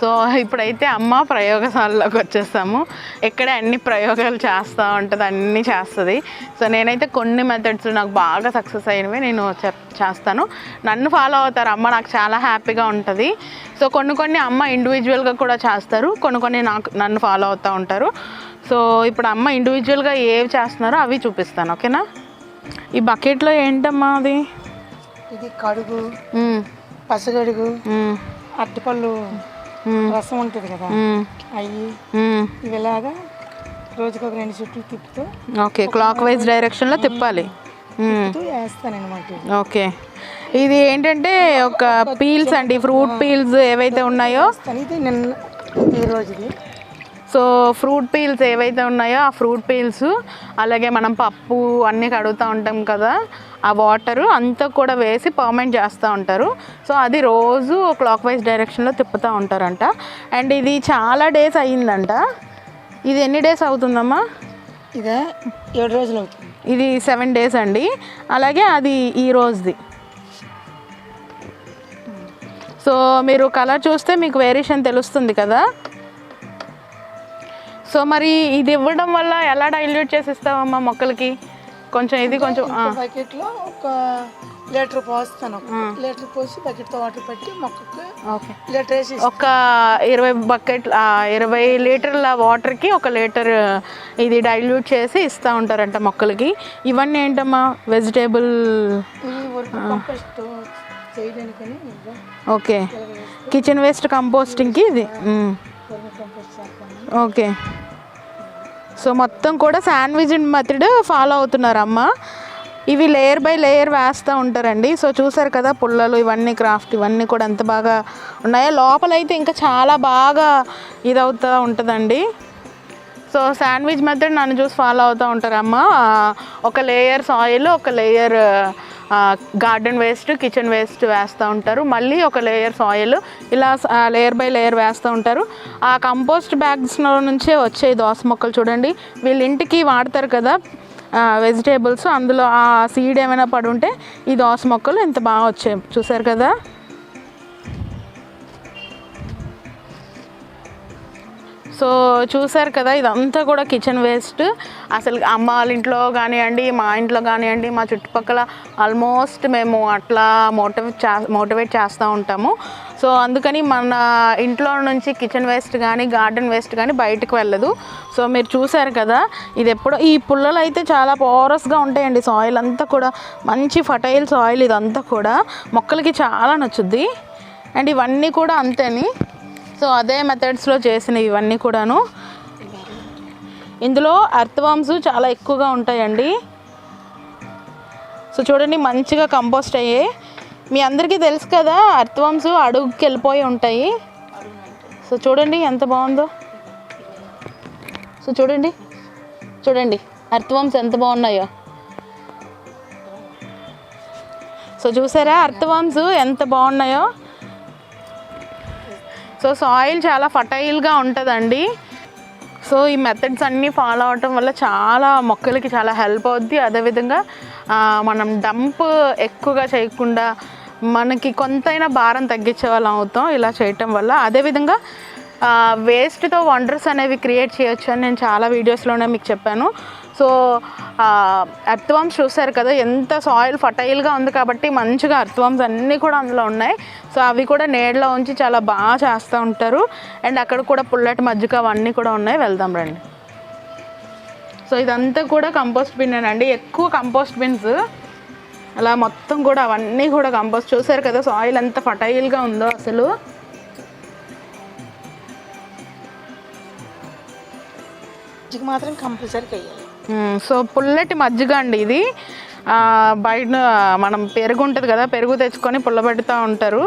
So ఇప్పుడైతే అమ్మ ప్రయోగశాలలోకి వచ్చేస్తాము. ఇక్కడ అన్ని ప్రయోగాలు చేస్తూ ఉంటుంది అన్నీ చేస్తుంది. సో నేనైతే కొన్ని మెథడ్స్ నాకు బాగా సక్సెస్ అయినవి నేను చేస్తాను. నన్ను ఫాలో అవుతారు అమ్మ నాకు చాలా హ్యాపీగా ఉంటుంది. సో కొన్ని కొన్ని అమ్మ ఇండివిజువల్గా కూడా చేస్తారు కొన్ని కొన్ని నాకు నన్ను ఫాలో అవుతూ ఉంటారు. సో ఇప్పుడు అమ్మ ఇండివిజువల్గా ఏవి చేస్తున్నారో అవి చూపిస్తాను ఓకేనా ఈ బకెట్లో ఏంటమ్మా అది? ఇది కడుగు. పసగడుగు. అరటిపళ్ళు. రసం ఉంటుంది కదా. అవి మ్మ్. ఇవి ఇలాగా రోజుకి ఒక రెండు చుట్లు తిప్పుతూ ఓకే క్లాక్ వైజ్ డైరెక్షన్లో తిప్పాలి. వేస్తానమాట ఓకే. ఇది ఏంటంటే ఒక పీల్స్ అండి ఫ్రూట్ పీల్స్ ఏవైతే ఉన్నాయో. ఈ రోజుది. సో ఫ్రూట్ పీల్స్ ఏవైతే ఉన్నాయో ఆ ఫ్రూట్ పీల్స్ అలాగే మనం పప్పు అన్నీ కడుగుతూ ఉంటాం కదా. ఆ వాటరు అంతా కూడా వేసి పర్మెంట్ చేస్తూ ఉంటారు. సో అది రోజు క్లాక్ వైజ్ డైరెక్షన్లో తిప్పుతూ ఉంటారంట. అండ్ ఇది చాలా డేస్ అయ్యిందంట. ఇది ఎన్ని డేస్ అవుతుందమ్మా? ఇదే ఏడు రోజులు అవుతుంది. ఇది సెవెన్ డేస్ అండి. అలాగే అది ఈ రోజుది. సో మీరు కలర్ చూస్తే మీకు వేరియేషన్ తెలుస్తుంది కదా? సో మరి ఇది ఇవ్వడం వల్ల ఎలా డైల్యూట్ చేసి ఇస్తావమ్మా మొక్కలకి? కొంచెం ఇది కొంచెం బకెట్లో ఒక లీటర్ పోస్తాను. లీటర్ పోసి బకెట్తో వాటర్ పట్టి మొక్కకు ఓకే. లీటర్ వేసి ఒక ఇరవై బకెట్ ఇరవై లీటర్ల వాటర్కి ఒక లీటర్ ఇది డైల్యూట్ చేసి ఇస్తూ ఉంటారంట మొక్కలకి. ఇవన్నీ ఏంటమ్మా? Vegetable okay. కిచెన్ వేస్ట్ కంపోస్టింగ్కి ఇది? ఓకే. సో మొత్తం కూడా శాండ్విచ్ మెథడ్ ఫాలో అవుతున్నారు అమ్మ ఇవి లేయర్ బై లేయర్ వేస్తూ ఉంటారండి. సో చూసారు కదా పుల్లలు ఇవన్నీ క్రాఫ్ట్ ఇవన్నీ కూడా ఎంత బాగా ఉన్నాయో. లోపలైతే ఇంకా చాలా బాగా ఇది అవుతూ ఉంటుందండి. సో శాండ్విచ్ మెథడ్ నన్ను చూసి ఫాలో అవుతూ ఉంటారమ్మ. ఒక లేయర్ సాయిల్ ఒక layer garden waste kitchen waste వేస్తూ ఉంటారు. మళ్ళీ ఒక లేయర్ సాయిల్ ఇలా లేయర్ బై లేయర్ వేస్తూ ఉంటారు. ఆ కంపోస్ట్ బ్యాగ్స్లో నుంచే వచ్చే దోస మొక్కలు చూడండి. వీళ్ళ ఇంటికి వాడతారు కదా వెజిటేబుల్స్ అందులో ఆ సీడ్ ఏమైనా పడి ఉంటే ఈ దోస మొక్కలు ఎంత బాగా వచ్చాయి చూసారు కదా? సో చూసారు కదా ఇదంతా కూడా కిచెన్ వేస్ట్ అసలు అమ్మ వాళ్ళ ఇంట్లో కానివ్వండి మా ఇంట్లో కానివ్వండి మా చుట్టుపక్కల ఆల్మోస్ట్ మేము అట్లా మోటివేట్ చే మోటివేట్ చేస్తూ ఉంటాము. సో అందుకని మన ఇంట్లో నుంచి కిచెన్ వేస్ట్ కానీ గార్డెన్ వేస్ట్ కానీ బయటకు వెళ్ళదు. సో మీరు చూసారు కదా ఇది ఎప్పుడో ఈ పుల్లలు అయితే చాలా పోరస్గా ఉంటాయండి. సాయిల్ అంతా కూడా మంచి ఫటైల్ సాయిల్ ఇదంతా కూడా. మొక్కలకి చాలా నచ్చుద్ది. అండ్ ఇవన్నీ కూడా అంతేని. సో అదే మెథడ్స్లో చేసినవి ఇవన్నీ కూడాను. ఇందులో అర్థవామ్స్ చాలా ఎక్కువగా ఉంటాయండి. సో చూడండి మంచిగా కంపోస్ట్ అయ్యాయి మీ అందరికీ తెలుసు కదా అర్థవామ్స్ అడుగుకి వెళ్ళిపోయి ఉంటాయి. సో చూడండి ఎంత బాగుందో. సో చూడండి చూడండి అర్థవామ్స్ ఎంత బాగున్నాయో. సో చూసారా అర్థవామ్స్ ఎంత బాగున్నాయో. సో సాయిల్ చాలా ఫర్టైల్గా ఉంటుందండి. సో ఈ మెథడ్స్ అన్నీ ఫాలో అవటం వల్ల చాలా మొక్కలకి చాలా హెల్ప్ అవుద్ది. అదేవిధంగా మనం డంప్ ఎక్కువగా చేయకుండా మనకి కొంతైనా భారం తగ్గించే వాళ్ళం అవుతాం ఇలా చేయటం వల్ల. అదేవిధంగా వేస్ట్తో వండర్స్ అనేవి క్రియేట్ చేయొచ్చు అని నేను చాలా వీడియోస్లోనే మీకు చెప్పాను. సో అర్థవమ్స్ చూసారు కదా ఎంత సాయిల్ ఫర్టైల్గా ఉంది కాబట్టి మంచిగా అర్థవమ్స్ అన్నీ కూడా అందులో ఉన్నాయి. సో అవి కూడా నీడలో ఉంచి చాలా బాగా చేస్తూ ఉంటారు. అండ్ అక్కడ కూడా పుల్లటి మజ్జిగ అవన్నీ కూడా ఉన్నాయి. వెళ్దాం రండి. సో ఇదంతా కూడా కంపోస్ట్ బిన్ అండి. ఎక్కువ కంపోస్ట్ బిన్స్ అలా మొత్తం కూడా అవన్నీ కూడా కంపోస్ట్. చూసారు కదా సాయిల్ ఎంత ఫటైల్గా ఉందో అసలు. మాత్రం కంపల్సరీ వేయాలి. సో పుల్లటి మజ్జిగ అండి ఇది. బయట మనం పెరుగు ఉంటుంది కదా పెరుగు తెచ్చుకొని పుల్లబెడుతూ ఉంటారు.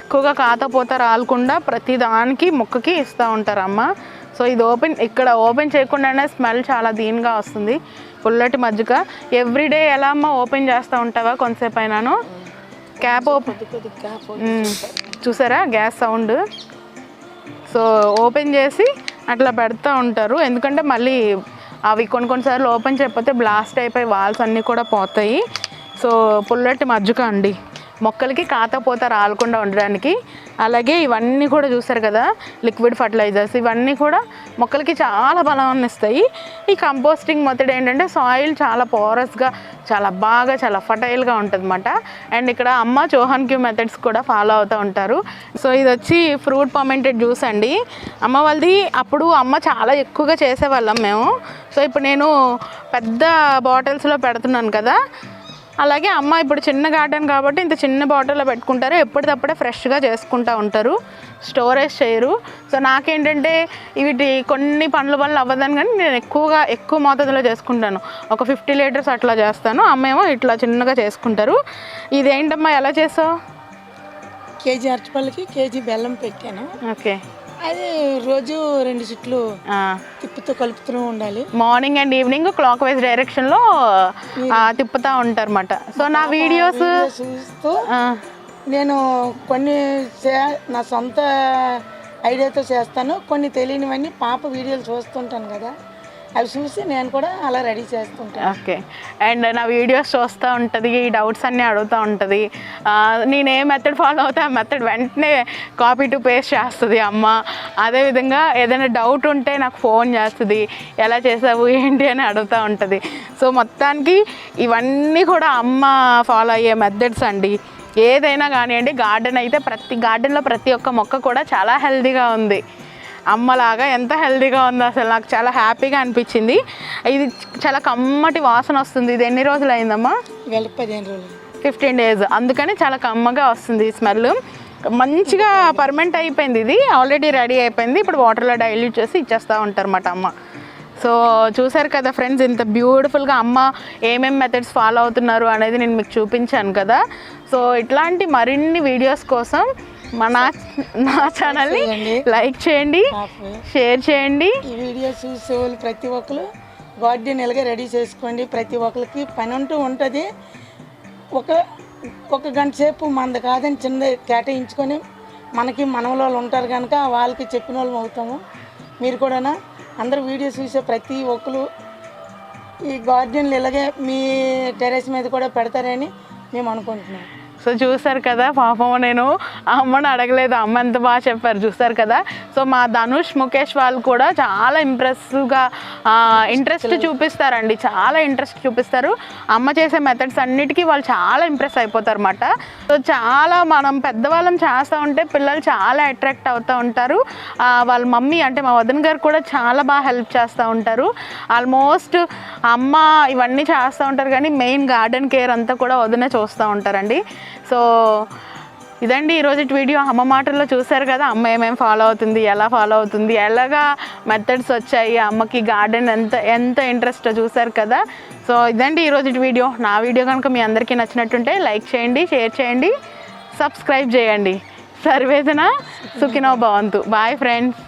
ఎక్కువగా కాతపోత రాలకుండా ప్రతి దానికి ముక్కకి ఇస్తూ ఉంటారు అమ్మ. సో ఇది ఓపెన్ ఇక్కడ ఓపెన్ చేయకుండానే స్మెల్ చాలా దీనిగా వస్తుంది పుల్లటి మజ్జిగ. ఎవ్రీడే ఎలా అమ్మ ఓపెన్ చేస్తూ ఉంటావా కొంతసేపు అయినాను? Cap open. చూసారా గ్యాస్ సౌండ్? సో ఓపెన్ చేసి అట్లా పెడతా ఉంటారు. ఎందుకంటే మళ్ళీ అవి కొన్ని కొన్నిసార్లు ఓపెన్ చేయకపోతే బ్లాస్ట్ అయిపోయి వాల్స్ అన్నీ కూడా పోతాయి. సో పుల్లటి మజ్జిగ అండి. మొక్కలకి కాతపోత రాలకుండా ఉండడానికి. అలాగే ఇవన్నీ కూడా చూసారు కదా లిక్విడ్ ఫర్టిలైజర్స్. ఇవన్నీ కూడా మొక్కలకి చాలా బలాన్ని ఇస్తాయి ఈ కంపోస్టింగ్ మెథడ్ ఏంటంటే సాయిల్ చాలా పోరస్గా చాలా బాగా చాలా ఫటైల్గా ఉంటుందన్నమాట. అండ్ ఇక్కడ అమ్మ చోహన్ క్యూ మెథడ్స్ కూడా ఫాలో అవుతూ ఉంటారు. సో ఇది వచ్చి ఫ్రూట్ పర్మెంటెడ్ జ్యూస్ అండి. అమ్మ వాళ్ళది అప్పుడు అమ్మ చాలా ఎక్కువగా చేసేవాళ్ళం మేము. సో ఇప్పుడు నేను పెద్ద బాటిల్స్లో పెడుతున్నాను కదా. అలాగే అమ్మ ఇప్పుడు చిన్న గార్డెన్ కాబట్టి ఇంత చిన్న బాటిల్లో పెట్టుకుంటారు. ఎప్పటికప్పుడే ఫ్రెష్గా చేసుకుంటూ ఉంటారు. స్టోరేజ్ చేయరు. సో నాకేంటంటే వీటి కొన్ని పనుల వల్ల అవ్వదని కానీ నేను ఎక్కువగా ఎక్కువ మోతాదులో చేసుకుంటాను. ఒక ఫిఫ్టీ లీటర్స్ అట్లా చేస్తాను. అమ్మ ఏమో ఇట్లా చిన్నగా చేసుకుంటారు. ఇదేంటమ్మా ఎలా చేసావు? కేజీ అరటిపళ్ళకి కేజీ బెల్లం పెట్టాను. ఓకే. అది రోజు రెండు చుట్లు తిప్పుతూ కలుపుతూ ఉండాలి. Morning and evening clockwise డైరెక్షన్లో తిప్పుతూ ఉంటారు అన్నమాట సో నా వీడియోస్ చూస్తూ నేను కొన్ని నా సొంత ఐడియాతో చేస్తాను. కొన్ని తెలియనివన్నీ పాప వీడియోలు చూస్తుంటాను కదా. అవి చూసి నేను కూడా అలా రెడీ చేస్తుంటాను. ఓకే. అండ్ నా వీడియోస్ చూస్తూ ఉంటుంది ఈ డౌట్స్ అన్నీ అడుగుతూ ఉంటుంది. నేను ఏ మెథడ్ ఫాలో అవుతా ఆ మెథడ్ వెంటనే కాపీ టు పేస్ట్ చేస్తుంది అమ్మ. అదేవిధంగా ఏదైనా డౌట్ ఉంటే నాకు ఫోన్ చేస్తుంది ఎలా చేసావు ఏంటి అని అడుగుతూ ఉంటుంది. సో మొత్తానికి ఇవన్నీ కూడా అమ్మ ఫాలో అయ్యే మెథడ్స్ అండి. ఏదైనా కానివ్వండి గార్డెన్ అయితే ప్రతి గార్డెన్లో ప్రతి ఒక్క మొక్క కూడా చాలా హెల్తీగా ఉంది. అమ్మలాగా ఎంత హెల్తీగా ఉందో అసలు నాకు చాలా హ్యాపీగా అనిపించింది. ఇది చాలా కమ్మటి వాసన వస్తుంది. ఇది ఎన్ని రోజులు అయిందమ్మా? వెళ్ళి పదిహేను రోజులు. Fifteen days. అందుకని చాలా కమ్మగా వస్తుంది స్మెల్. మంచిగా పర్మనెంట్ అయిపోయింది ఇది. ఆల్రెడీ రెడీ అయిపోయింది. ఇప్పుడు వాటర్లో డైల్యూట్ చేసి ఇచ్చేస్తూ ఉంటారు అన్నమాట అమ్మ. సో చూసారు కదా ఫ్రెండ్స్ ఇంత బ్యూటిఫుల్గా అమ్మ ఏమేమి మెథడ్స్ ఫాలో అవుతున్నారు అనేది నేను మీకు చూపించాను కదా. సో ఇట్లాంటి మరిన్ని వీడియోస్ కోసం మన నా ఛానల్ని లైక్ చేయండి. షేర్ చేయండి ఈ వీడియో చూసే వాళ్ళు ప్రతి ఒక్కరు గార్డెన్ ఎలాగే రెడీ చేసుకోండి. ప్రతి ఒక్కరికి పని అంటూ ఉంటుంది. ఒక ఒక గంట సేపు మనది కాదని చిన్న కేటాయించుకొని మనకి మనవల వాళ్ళు ఉంటారు కనుక వాళ్ళకి చెప్పిన వాళ్ళం అవుతాము. మీరు కూడా అందరు వీడియో చూసే ప్రతి ఒక్కరు ఈ గార్డెన్లు ఇలాగే మీ టెరెస్ మీద కూడా పెడతారని మేము అనుకుంటున్నాం. సో చూసారు కదా పాపం నేను ఆ అమ్మను అడగలేదు. అమ్మ ఎంత బాగా చెప్పారు చూసారు కదా? సో మా ధనుష్ ముఖేష్ వాళ్ళు కూడా చాలా ఇంప్రెసివ్గా ఇంట్రెస్ట్ చూపిస్తారండి. చాలా ఇంట్రెస్ట్ చూపిస్తారు. అమ్మ చేసే మెథడ్స్ అన్నిటికీ వాళ్ళు చాలా ఇంప్రెస్ అయిపోతారు అన్నమాట సో చాలా మనం పెద్దవాళ్ళం చేస్తూ ఉంటే పిల్లలు చాలా అట్రాక్ట్ అవుతూ ఉంటారు. వాళ్ళ మమ్మీ అంటే మా వదిన గారు కూడా చాలా బాగా హెల్ప్ చేస్తూ ఉంటారు. ఆల్మోస్ట్ అమ్మ ఇవన్నీ చేస్తూ ఉంటారు కానీ మెయిన్ గార్డెన్ కేర్ అంతా కూడా వదిన చూస్తూ ఉంటారండి. సో ఇదండి ఈరోజు వీడియో. అమ్మ మాటల్లో చూసారు కదా అమ్మ ఏమేమి ఫాలో అవుతుంది ఎలా ఫాలో అవుతుంది ఎలాగా మెథడ్స్ వచ్చాయి అమ్మకి గార్డెన్ ఎంత ఎంత ఇంట్రెస్ట్ చూసారు కదా. సో ఇదండి ఈరోజు వీడియో. నా వీడియో కనుక మీ అందరికీ నచ్చినట్టుంటే లైక్ చేయండి షేర్ చేయండి సబ్స్క్రైబ్ చేయండి. సర్వేదన సుఖినో భవంతు. Bye friends